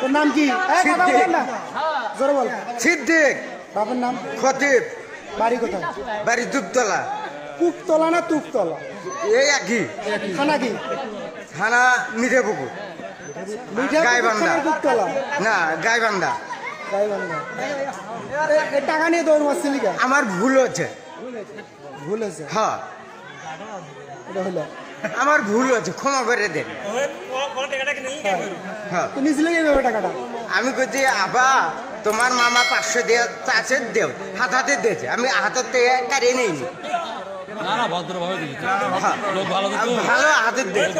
তোর নাম কি। বল না? জোরে বল। সিদ্দিক। বাবার নাম? খতিব। বাড়ি কোথায়? বাড়ি দুপতলা। কুকতলা না তুকতলা এই একই। খানা কি? থানা মিঠে পুকুর গাইবান্ধা। না গাইবান্ধা। গাইবান্ধা। টাকা নিয়ে দৌড় মারছিলি কেন? আমার ভুল হচ্ছে ভুল হয়েছে? হ্যাঁ। এটা হলো। আমার ভুল হয়েছে, ক্ষমা করে দেন। হ্যাঁ। নিয়েছিলি টাকাটা আমি কইছি, আবা, তোমার মামা পাঁচশো দেওয়া চাষের দেও, হাত হাতে দিয়েছে। আমি হাতের থেকে কারিয়ে নেইনি। না না ভদ্রভাবে দিয়েছি লোক ভালো দিত ভালো হাতের দিয়েছে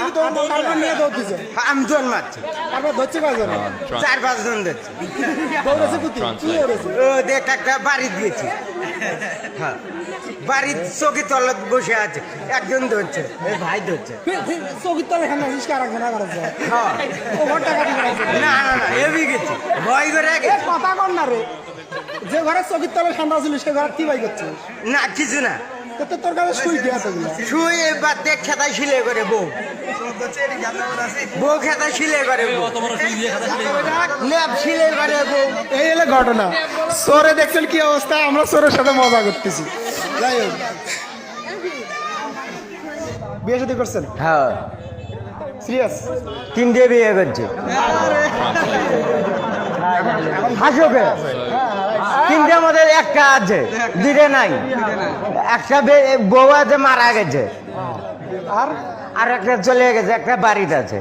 আমি তো তারপর নিয়ে দৌড় দিছে? আমি মারছি। তারপর ধরছে কয়জন? চার পাঁচ জন দিচ্ছে দৌড়েছে কুতি দৌড়েছে? ও দেখ একটা বাড়ি দিয়েছি। হ্যাঁ বাড়ির চোখে তলত বসে আছে। একজন ধরছে ভাই ধরছে। চৌকির তলে খান আসিস কি আরেকজন আবার আছে হ্যাঁ। ও ঘর টাকা না না না এবি গেছি। ভয় করে গেছি। কথা কর না রে। যে ঘরে চৌকির তলে ঠান্ডা ছিল সে ঘরে কি ভাই করছে? না কিছু না। তো তোর কাছে শুই দিয়ে দেখ শিলে করে বউ। বউ খেতায় শিলে করে দিয়ে ল্যাব শিলে করে বউ। এই হলো ঘটনা। সোরে দেখছেন কি অবস্থা? আমরা সোরের সাথে মজা করতেছি। যাই হোক। বিয়ে শাদী করছেন? হ্যাঁ। সিরিয়াস? তিনটে বিয়ে করছে। হাসোকে তিনটে মধ্যে একটা আছে। দুটো নাই। একটা বউ আছে, মারা গেছে। আর আর একটা চলে গেছে, একটা বাড়িতে আছে।